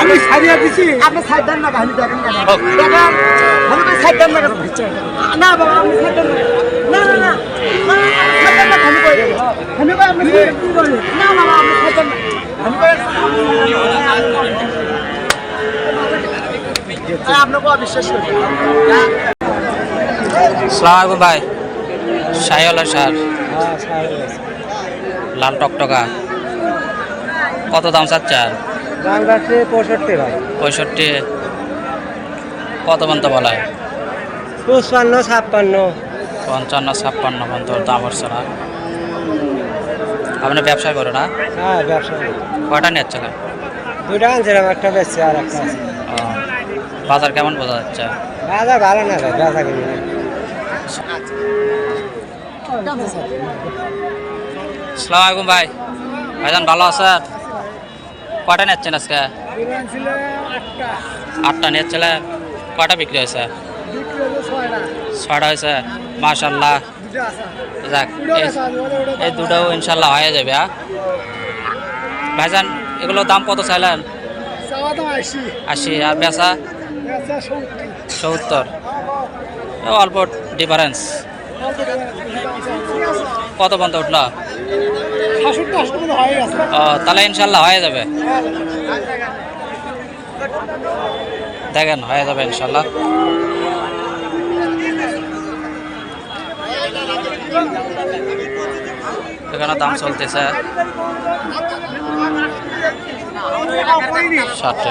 আমি সারিয়া দিছি। আপনি সাইড দেন না গাড়ি দেখেন কেন দেখেন আমি তো সাইড দেন না না বাবা আপনি সাইড দেন না। না না না সাইড দেন না আমি কই? আমি কই আপনি সাইড কি করেন না আপনি সাইড দেন না। আপনাকে অবিশ্বাস করি সালামালাইকুম ভাই। সার লাল টকটকা। কত দাম চাচ্ছে দাম রাখছে পঁয়ষট্টি ভাই। পঁয়ষট্টি। কত পর্যন্ত বলা পঁচপান্ন ছাপ্পান্ন। পঞ্চান্ন ছাপ্পান্ন পর্যন্ত দাম হচ্ছে না। আপনি ব্যবসা করো না? হ্যাঁ ব্যবসা কয়টা নিচ্ছিলেন দুইটা আনছিলাম একটা বেচছে আর একটা বাজার কেমন বোঝা যাচ্ছে? বাজার ভালো না না। সালাম আলাইকুম ভাই। ভাইজান ভালো আছেন? কটা নিচ্ছেন আজকে? আটটা নিচ্ছিলেন কটা বিক্রি হয়েছে? ছয়টা হয়েছে। মাশাল্লাহ যাক, এই- দুটাও ইনশাল্লাহ হয়ে যাবে হ্যাঁ? ভাইজান, এগুলোর দাম কত চাইলেন? আশি, আর বেচা? সত্তর। অল্প ডিফারেন্স কত পর্যন্ত উঠল? তাহলে ইনশাল্লাহ হয়ে যাবে। দেখেন, হয়ে যাবে ইনশাল্লাহ এখানে দাম চলতেছে ষাটে।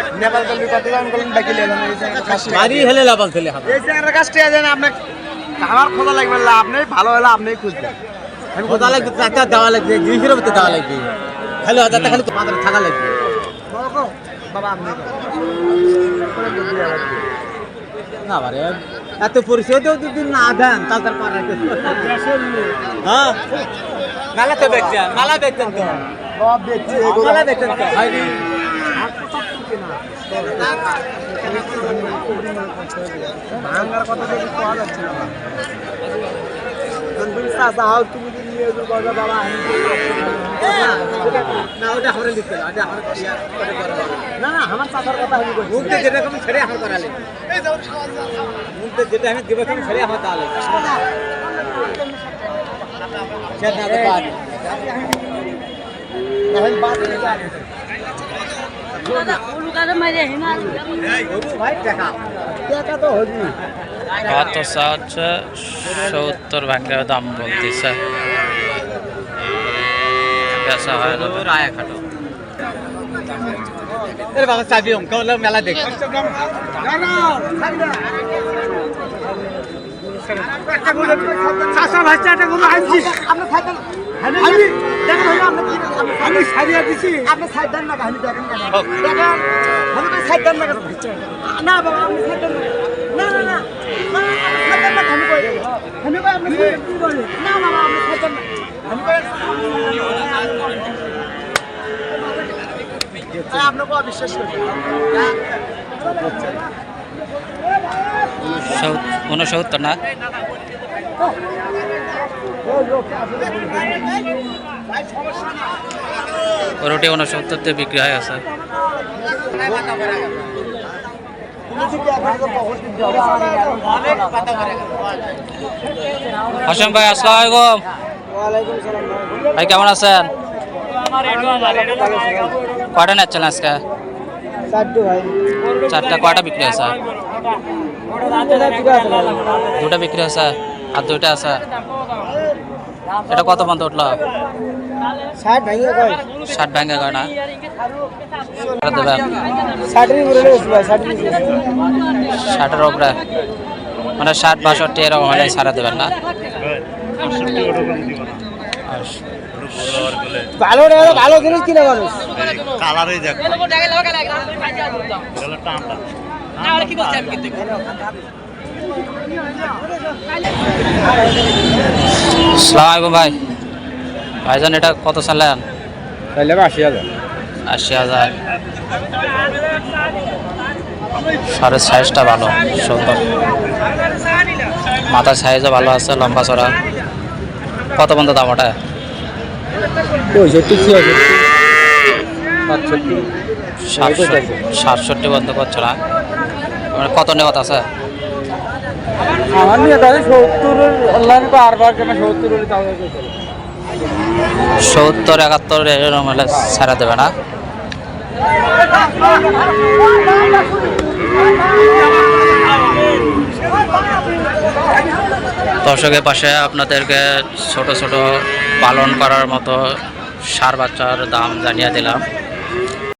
এক কান মুখি থাকবে নেপাল কলমি কত দাম করলেন বাকি লেলাম বাড়ি হলে লাভাল ফেলে হবে এই জায়গার কাজটা জানেন আপনার আমার খোঁজা লাগবে না আপনি ভালো হলে আপনি খুঁজবেন আমি খোঁজা লাগবে টাকা দেওয়া লাগবে জিনিসের মধ্যে দেওয়া লাগবে। খালি হাজার খালি মাথায় থাকা লাগবে। বাবা আপনি না বারে এত যদি না দেন তাদের হ্যাঁ? মেলা তো। দেখছেন মেলা দেখছেন তো মেলা দেখছেন তো। ভাঙার কথা যদি পাওয়া যাচ্ছে না চাচা হাও তুমি যদি নিয়ে যাও বাবা বাবা না। ওটা আমরা লিখতে না না আমার চাচার কথা আমি মুখতে যেটা তুমি ছেড়ে আমার করালে। মুখতে যেটা আমি দেবো তুমি ছেড়ে আমার তাহলে সেটা বাদ। এখন বাদ ভাই টাকা টাকা তো হবি কত চা হচ্ছে সত্তর ভাঙ্গের দাম বলতেছে বেচা হয় যাবে রায়া খাটো এর বাবা চাবি অঙ্ক হলো মেলা দেখ গরু চাষা ভাইটা একটা গরু আনছি আপনি সাইডেন আমি দেখেন হলো আপনি কি আমি সারিয়া দিছি। আপনি সাইড দেন না গাড়ি দেখেন দেখেন আমি তো সাইড দেন না না বাবা আপনি সাইড দেন না। না না না। সাইড না আমি কই আমি কই আপনি কি করেন না বাবা আপনি সাইড না। আমি কই আপনাকে অবিশ্বাস করি। উনসত্তর না? রুটি উনসত্তরতে বিক্রি হয়ে গেছে হাসেম ভাই, আসসালামু ভাই, কেমন আছেন? কয়টা নিচ্ছেন আজকে? চারটে, কয়টা বিক্রি হয়েছে? দুটা বিক্রি হয়েছে, আর দুইটা আছে। এটা কত পর্যন্ত উঠল? ষাট ভাঙিয়ে কয়? না? ষাটের উপরে। মানে ষাট বাষট্টি এরকম হলে ছাড়া দেবেন না। ভালো রে ভালো জিনিস কিনে মানুষ। টানটা ভাই। ভাইজান এটা কত চালেন তাহলে আশি হাজার। আশি হাজার। সারের সাইজটা ভালো সুন্দর। মাথার সাইজও ভালো আছে লম্বা চড়া কত বন্ধ দাম ওটা? সাতষট্টি। বন্ধ করছ না? মানে কত নেওয়াত আছে? আমার নিয়ে তাহলে সত্তর অনলাইনে বারবার কেন সত্তর সত্তর, একাত্তর এরকম হলে ছাড়া দেবে না। দর্শকের পাশে আপনাদেরকে ছোট ছোট পালন করার মতো সার বাচ্চার দাম জানিয়ে দিলাম।